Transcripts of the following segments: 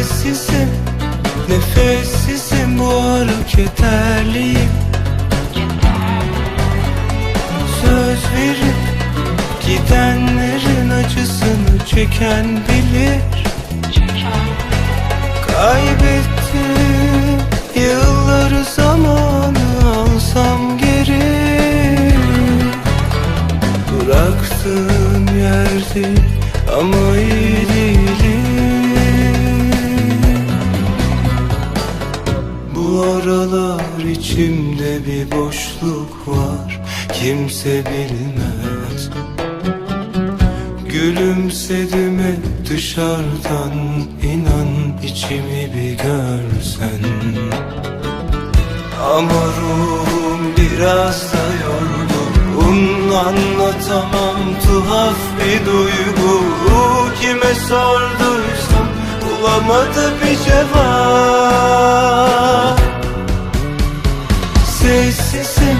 Sessizim Nefessizim bu ara kederliyim Söz verip Gidenlerin acısını çeken bilir. Kaybettim Yılları zamanı alsam geri. Bıraktığın yerde ama iyi Bu aralar içimde bir boşluk var. Kimse bilmez. Gülümsedim hep dışarıdan. İnan içimi bir görsen. Ama ruhum biraz da yorgun. Anlatamam tuhaf bir duygu. Kime sorduysam bulamadı bir cevap Sessizim,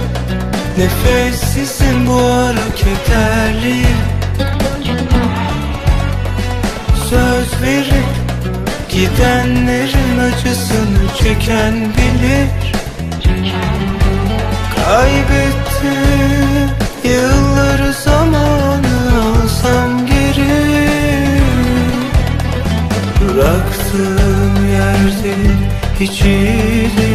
nefessizim bu ara kederliyim Söz verip gidenlerin acısını çeken bilir. Kaybettim yılları zamanı alsam geri. Bıraktığım yerde hiç iyi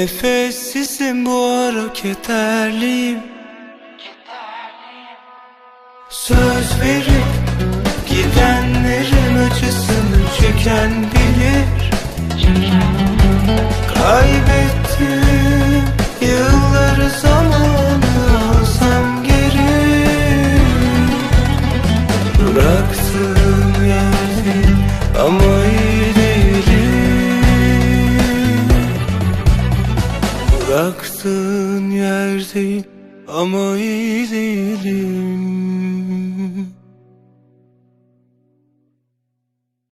Nefessizim bu ara kederliyim Söz verip gidenlerin acısını çeken bilir. Kaybettim yılları zamanı alsam geri. Bıraktığım yerde ama Bıraktığın yer ama iyi değilim.